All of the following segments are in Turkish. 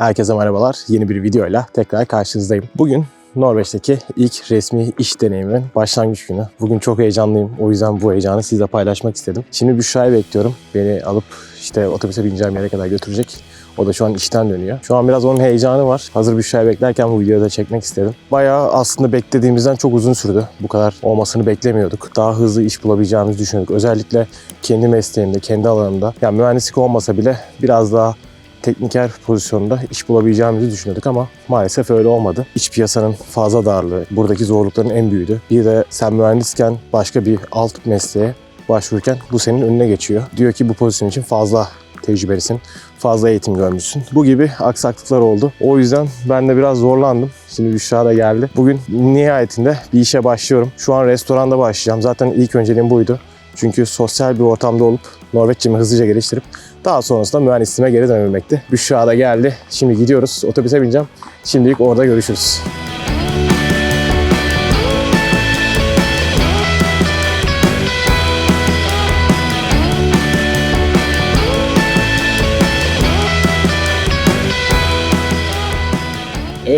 Herkese merhabalar. Yeni bir videoyla tekrar karşınızdayım. Bugün Norveç'teki ilk resmi iş deneyimimin başlangıç günü. Bugün çok heyecanlıyım. O yüzden bu heyecanı sizle paylaşmak istedim. Şimdi Büşra'yı bekliyorum. Beni alıp işte otobüse bineceğim yere kadar götürecek. O da şu an işten dönüyor. Şu an biraz onun heyecanı var. Hazır Büşra'yı beklerken bu videoyu da çekmek istedim. Bayağı aslında beklediğimizden çok uzun sürdü. Bu kadar olmasını beklemiyorduk. Daha hızlı iş bulabileceğimizi düşünüyorduk. Özellikle kendi mesleğimde, kendi alanımda. Yani mühendislik olmasa bile biraz daha tekniker pozisyonda iş bulabileceğimizi düşünüyorduk ama maalesef öyle olmadı. İç piyasanın fazla darlığı, buradaki zorlukların en büyüğü. Bir de sen mühendisken başka bir alt mesleğe başvururken bu senin önüne geçiyor. Diyor ki bu pozisyon için fazla tecrübelisin, fazla eğitim görmüşsün. Bu gibi aksaklıklar oldu. O yüzden ben de biraz zorlandım. Şimdi Büşra da geldi. Bugün nihayetinde bir işe başlıyorum. Şu an restoranda başlayacağım. Zaten ilk önceliğim buydu. Çünkü sosyal bir ortamda olup Norveççemi hızlıca geliştirip daha sonrasında mühendisliğime geri dönmemekti. Büşra da geldi. Şimdi gidiyoruz. Otobüse bineceğim. Şimdilik orada görüşürüz.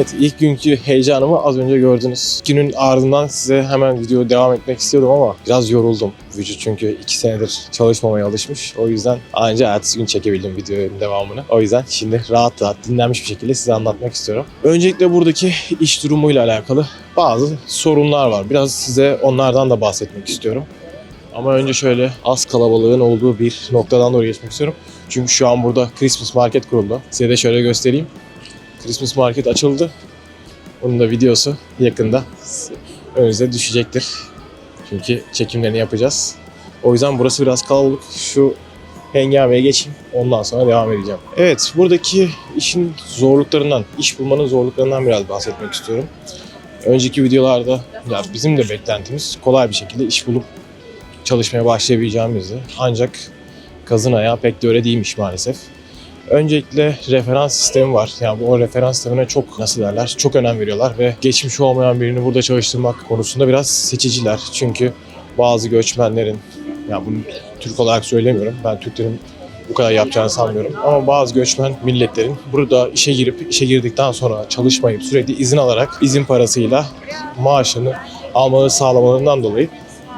Evet ilk günkü heyecanımı az önce gördünüz. Günün ardından size hemen video devam etmek istiyordum ama biraz yoruldum. Vücut çünkü iki senedir çalışmamaya alışmış. O yüzden anca ertesi gün çekebildim videonun devamını. O yüzden şimdi rahat rahat dinlenmiş bir şekilde size anlatmak istiyorum. Öncelikle buradaki iş durumuyla alakalı bazı sorunlar var. Biraz size onlardan da bahsetmek istiyorum. Ama önce şöyle az kalabalığın olduğu bir noktadan doğru geçmek istiyorum. Çünkü şu an burada Christmas Market kuruldu. Size de şöyle göstereyim. Christmas Market açıldı. Onun da videosu yakında önünüze düşecektir. Çünkü çekimlerini yapacağız. O yüzden burası biraz kalabalık. Şu hengameye geçeyim. Ondan sonra devam edeceğim. Evet, buradaki işin zorluklarından, iş bulmanın zorluklarından biraz bahsetmek istiyorum. Önceki videolarda ya bizim de beklentimiz kolay bir şekilde iş bulup çalışmaya başlayabileceğimizdi. Ancak kazın ayağı pek de öyle değilmiş maalesef. Öncelikle referans sistemi var. Yani bu referans sistemine çok nasıl derler çok önem veriyorlar ve geçmiş olmayan birini burada çalıştırmak konusunda biraz seçiciler. Çünkü bazı göçmenlerin ya bunu Türk olarak söylemiyorum. Ben Türklerin bu kadar yapacağını sanmıyorum. Ama bazı göçmen milletlerin burada işe girip işe girdikten sonra çalışmayıp sürekli izin alarak izin parasıyla maaşını almaları sağlamalarından dolayı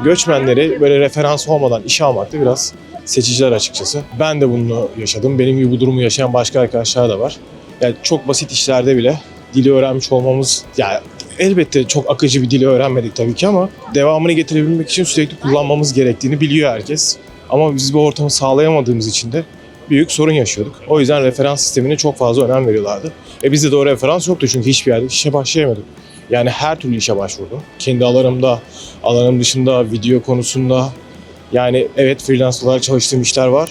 göçmenleri böyle referans olmadan işe almakta biraz seçiciler açıkçası. Ben de bunu yaşadım. Benim gibi bu durumu yaşayan başka arkadaşlar da var. Yani çok basit işlerde bile dili öğrenmiş olmamız yani elbette çok akıcı bir dili öğrenmedik tabii ki ama devamını getirebilmek için sürekli kullanmamız gerektiğini biliyor herkes. Ama biz bu ortamı sağlayamadığımız için de büyük sorun yaşıyorduk. O yüzden referans sistemine çok fazla önem veriyorlardı. E bizde de o referans yoktu çünkü hiçbir yerde işe başlayamadık. Yani her türlü işe başvurdum. Kendi alanımda, alanım dışında, video konusunda, yani evet freelance olarak çalıştığım işler var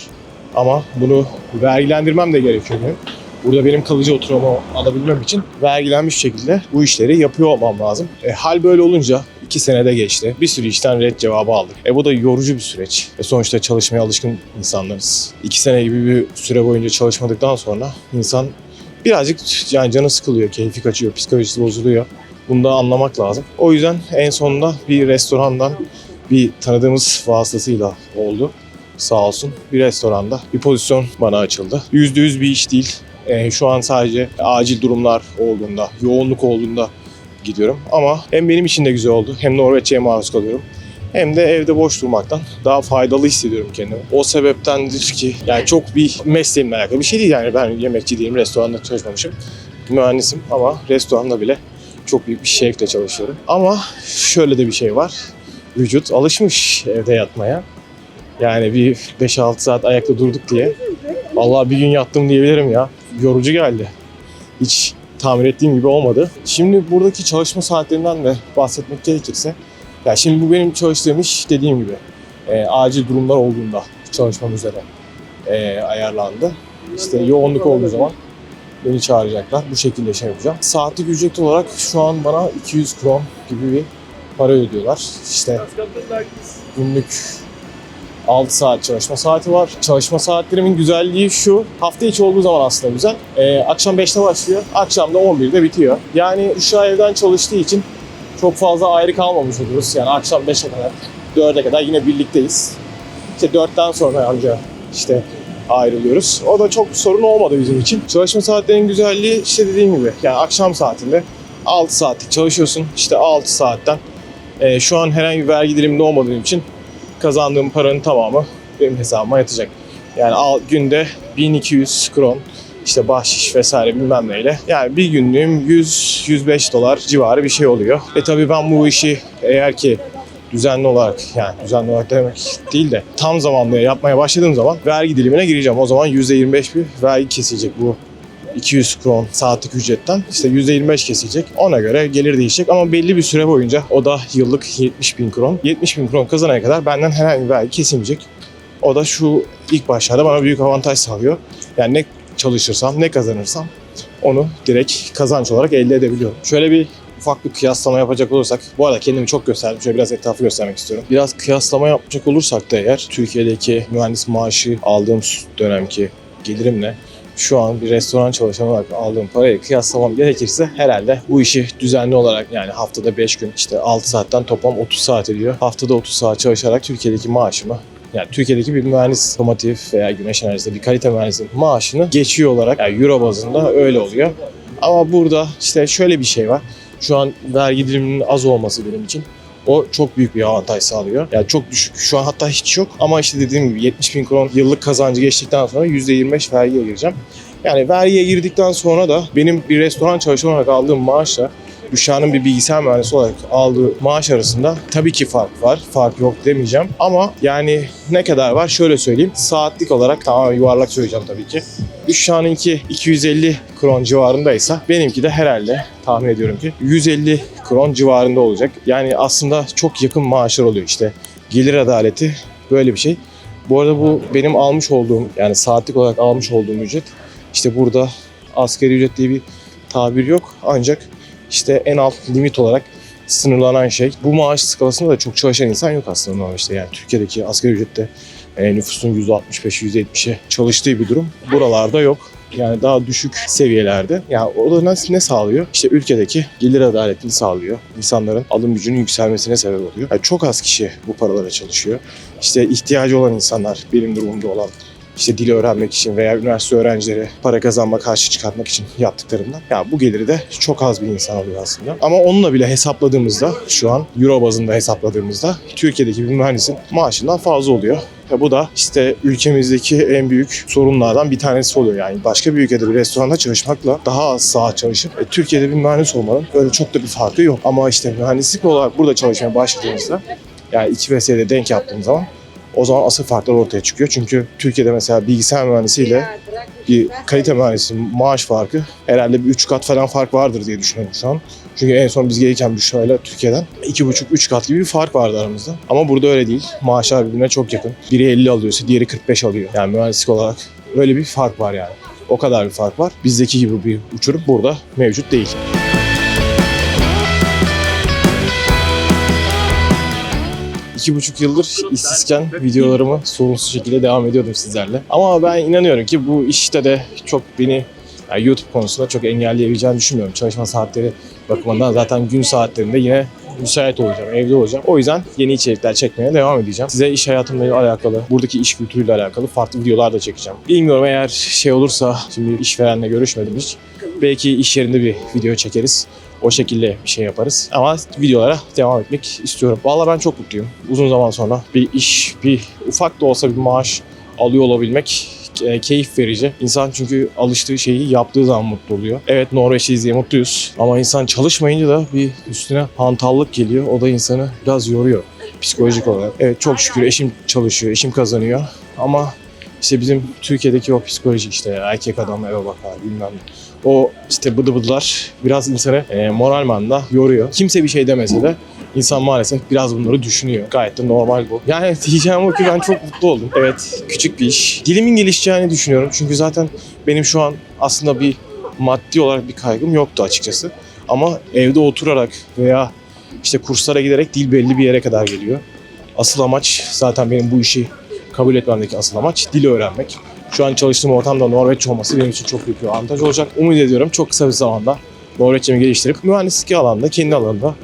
ama bunu vergilendirmem de gerekiyor benim. Burada benim kalıcı oturumu alabilmem için vergilenmiş şekilde bu işleri yapıyor olmam lazım. E, hal böyle olunca iki senede geçti. Bir sürü işten red cevabı aldık. E bu da yorucu bir süreç. E, sonuçta çalışmaya alışkın insanlarız. İki sene gibi bir süre boyunca çalışmadıktan sonra insan birazcık yani canı sıkılıyor, keyfi kaçıyor, psikolojisi bozuluyor. Bunu da anlamak lazım. O yüzden en sonunda bir restorandan bir tanıdığımız vasıtasıyla oldu. Sağ olsun bir restoranda bir pozisyon bana açıldı. %100 bir iş değil. Ee, şu an sadece acil durumlar olduğunda, yoğunluk olduğunda gidiyorum. Ama hem benim için de güzel oldu hem Norveççe'ye maruz kalıyorum. Hem de evde boş durmaktan daha faydalı hissediyorum kendimi. O sebeptendir ki yani çok bir mesleğimle alakalı bir şey değil yani ben yemekçi değilim, restoranda çalışmamışım. Mühendisim ama restoranda bile çok büyük bir şevkle çalışıyorum. Ama şöyle de bir şey var vücut alışmış evde yatmaya. Yani bir 5-6 saat ayakta durduk diye. Vallahi bir gün yattım diyebilirim ya. Yorucu geldi. Hiç tahmin ettiğim gibi olmadı. Şimdi buradaki çalışma saatlerinden de bahsetmek gerekirse. Ya şimdi bu benim çalıştığım iş dediğim gibi e, acil durumlar olduğunda çalışmam üzere e, ayarlandı. İşte yoğunluk olduğu zaman beni çağıracaklar. Bu şekilde şey yapacağım. Saatlik ücret olarak şu an bana 200 kron gibi bir para ödüyorlar. İşte günlük 6 saat çalışma saati var. Çalışma saatlerimin güzelliği şu. Hafta içi olduğu zaman aslında güzel. Ee, akşam 5'te başlıyor. Akşam da 11'de bitiyor. Yani Uşa evden çalıştığı için çok fazla ayrı kalmamış oluyoruz. Yani akşam 5'e kadar, 4'e kadar yine birlikteyiz. İşte 4'ten sonra ancak işte ayrılıyoruz. O da çok sorun olmadı bizim için. Çalışma saatlerinin güzelliği işte dediğim gibi yani akşam saatinde 6 saatlik çalışıyorsun. İşte 6 saatten e, şu an herhangi bir vergi diliminde olmadığım için kazandığım paranın tamamı benim hesabıma yatacak. Yani al, günde 1200 kron işte bahşiş vesaire bilmem neyle. Yani bir günlüğüm 100-105 dolar civarı bir şey oluyor. E tabii ben bu işi eğer ki düzenli olarak yani düzenli olarak demek değil de tam zamanlı yapmaya başladığım zaman vergi dilimine gireceğim. O zaman %25 bir vergi kesilecek bu 200 kron saatlik ücretten işte %25 kesilecek. Ona göre gelir değişecek ama belli bir süre boyunca o da yıllık 70 bin kron. 70 bin kron kazanana kadar benden herhangi bir vergi kesilmeyecek. O da şu ilk başlarda bana büyük avantaj sağlıyor. Yani ne çalışırsam ne kazanırsam onu direkt kazanç olarak elde edebiliyorum. Şöyle bir ufak bir kıyaslama yapacak olursak, bu arada kendimi çok gösterdim. Şöyle biraz etrafı göstermek istiyorum. Biraz kıyaslama yapacak olursak da eğer Türkiye'deki mühendis maaşı aldığım dönemki gelirimle şu an bir restoran çalışan olarak aldığım parayı kıyaslamam gerekirse herhalde bu işi düzenli olarak yani haftada 5 gün işte 6 saatten toplam 30 saat ediyor. Haftada 30 saat çalışarak Türkiye'deki maaşımı yani Türkiye'deki bir mühendis otomotiv veya güneş enerjisi bir kalite mühendisinin maaşını geçiyor olarak yani euro bazında öyle oluyor. Ama burada işte şöyle bir şey var. Şu an vergi diliminin az olması benim için o çok büyük bir avantaj sağlıyor. Yani çok düşük. Şu an hatta hiç yok. Ama işte dediğim gibi 70 bin kron yıllık kazancı geçtikten sonra %25 vergiye gireceğim. Yani vergiye girdikten sonra da benim bir restoran çalışan olarak aldığım maaşla Büşra'nın bir bilgisayar mühendisi olarak aldığı maaş arasında tabii ki fark var. Fark yok demeyeceğim. Ama yani ne kadar var şöyle söyleyeyim. Saatlik olarak tamamen yuvarlak söyleyeceğim tabii ki. Büşra'nınki 250 kron civarındaysa benimki de herhalde tahmin ediyorum ki 150 kron civarında olacak. Yani aslında çok yakın maaşlar oluyor işte. Gelir adaleti böyle bir şey. Bu arada bu benim almış olduğum yani saatlik olarak almış olduğum ücret. İşte burada asgari ücret diye bir tabir yok. Ancak işte en alt limit olarak sınırlanan şey. Bu maaş skalasında da çok çalışan insan yok aslında normal işte. Yani Türkiye'deki asgari ücrette e, nüfusun %65-%70'e çalıştığı bir durum. Buralarda yok. Yani daha düşük seviyelerde. Yani o da ne sağlıyor? İşte ülkedeki gelir adaletini sağlıyor. İnsanların alım gücünün yükselmesine sebep oluyor. Yani çok az kişi bu paralara çalışıyor. İşte ihtiyacı olan insanlar, benim durumumda olan işte dili öğrenmek için veya üniversite öğrencileri para kazanma karşı çıkartmak için yaptıklarından. Yani bu geliri de çok az bir insan alıyor aslında. Ama onunla bile hesapladığımızda şu an euro bazında hesapladığımızda Türkiye'deki bir mühendisin maaşından fazla oluyor. Ve bu da işte ülkemizdeki en büyük sorunlardan bir tanesi oluyor. Yani başka bir ülkede bir restoranda çalışmakla daha az saat çalışıp e, Türkiye'de bir mühendis olmanın öyle çok da bir farkı yok. Ama işte mühendislik olarak burada çalışmaya başladığımızda yani iki VS'de denk yaptığım zaman o zaman asıl farklar ortaya çıkıyor. Çünkü Türkiye'de mesela bilgisayar mühendisiyle bir kalite mühendisi maaş farkı herhalde bir 3 kat falan fark vardır diye düşünüyorum şu an. Çünkü en son biz gelirken Büşra'yla Türkiye'den 2,5-3 kat gibi bir fark vardı aramızda. Ama burada öyle değil. Maaşlar birbirine çok yakın. Biri 50 alıyorsa diğeri 45 alıyor. Yani mühendislik olarak öyle bir fark var yani. O kadar bir fark var. Bizdeki gibi bir uçurum burada mevcut değil. İki buçuk yıldır işsizken videolarımı sorunsuz şekilde devam ediyordum sizlerle. Ama ben inanıyorum ki bu işte de çok beni yani YouTube konusunda çok engelleyebileceğini düşünmüyorum. Çalışma saatleri bakımından zaten gün saatlerinde yine müsait olacağım, evde olacağım. O yüzden yeni içerikler çekmeye devam edeceğim. Size iş hayatımla alakalı, buradaki iş kültürüyle alakalı farklı videolar da çekeceğim. Bilmiyorum eğer şey olursa, şimdi işverenle görüşmedim hiç. Belki iş yerinde bir video çekeriz. O şekilde bir şey yaparız. Ama videolara devam etmek istiyorum. Vallahi ben çok mutluyum. Uzun zaman sonra bir iş, bir ufak da olsa bir maaş alıyor olabilmek e, keyif verici. İnsan çünkü alıştığı şeyi yaptığı zaman mutlu oluyor. Evet Norveçliyiz diye mutluyuz. Ama insan çalışmayınca da bir üstüne hantallık geliyor. O da insanı biraz yoruyor psikolojik olarak. Evet çok şükür eşim çalışıyor, eşim kazanıyor. Ama işte bizim Türkiye'deki o psikolojik işte erkek adam eve bakar bilmem ne. O işte bıdı bıdılar biraz insanı e, moral manada yoruyor. Kimse bir şey demese de insan maalesef biraz bunları düşünüyor. Gayet de normal bu. Yani diyeceğim o ki ben çok mutlu oldum. Evet küçük bir iş. Dilimin gelişeceğini düşünüyorum. Çünkü zaten benim şu an aslında bir maddi olarak bir kaygım yoktu açıkçası. Ama evde oturarak veya işte kurslara giderek dil belli bir yere kadar geliyor. Asıl amaç zaten benim bu işi kabul etmemdeki asıl amaç dili öğrenmek. Şu an çalıştığım ortamda Norveççe olması benim için çok büyük bir avantaj olacak. Umut ediyorum çok kısa bir zamanda Norveççemi geliştirip mühendislik alanda, kendi alanında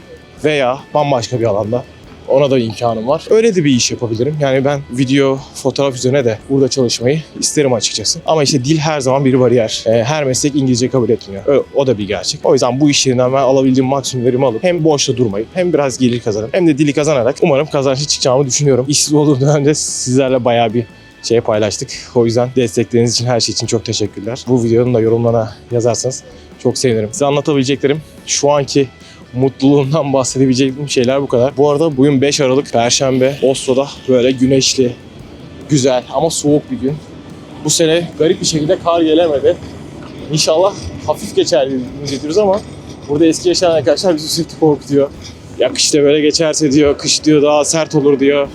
veya bambaşka bir alanda Ona da imkanım var. Öyle de bir iş yapabilirim. Yani ben video, fotoğraf üzerine de burada çalışmayı isterim açıkçası. Ama işte dil her zaman bir bariyer. Ee, her meslek İngilizce kabul etmiyor. O da bir gerçek. O yüzden bu iş yerinden ben alabildiğim maksimum verimi alıp hem boşta durmayıp hem biraz gelir kazanıp hem de dili kazanarak umarım kazançlı çıkacağımı düşünüyorum. İşsiz olduğum dönemde sizlerle bayağı bir şey paylaştık. O yüzden destekleriniz için her şey için çok teşekkürler. Bu videonun da yorumlarına yazarsanız çok sevinirim. Size anlatabileceklerim şu anki mutluluğumdan bahsedebileceğim şeyler bu kadar. Bu arada bugün 5 Aralık Perşembe Oslo'da böyle güneşli, güzel ama soğuk bir gün. Bu sene garip bir şekilde kar gelemedi. İnşallah hafif geçer ediyoruz ama burada eski yaşayan arkadaşlar bizi sürekli korkutuyor. Ya kışta böyle geçerse diyor, kış diyor daha sert olur diyor.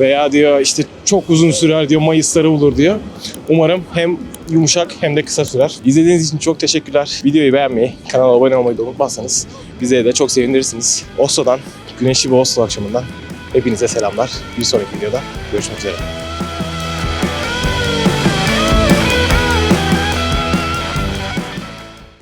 Veya diyor işte çok uzun sürer diyor, Mayısları bulur diyor. Umarım hem yumuşak hem de kısa sürer. İzlediğiniz için çok teşekkürler. Videoyu beğenmeyi, kanala abone olmayı da unutmazsanız bize de çok sevindirirsiniz. Oslo'dan, güneşli bir Oslo akşamından hepinize selamlar. Bir sonraki videoda görüşmek üzere.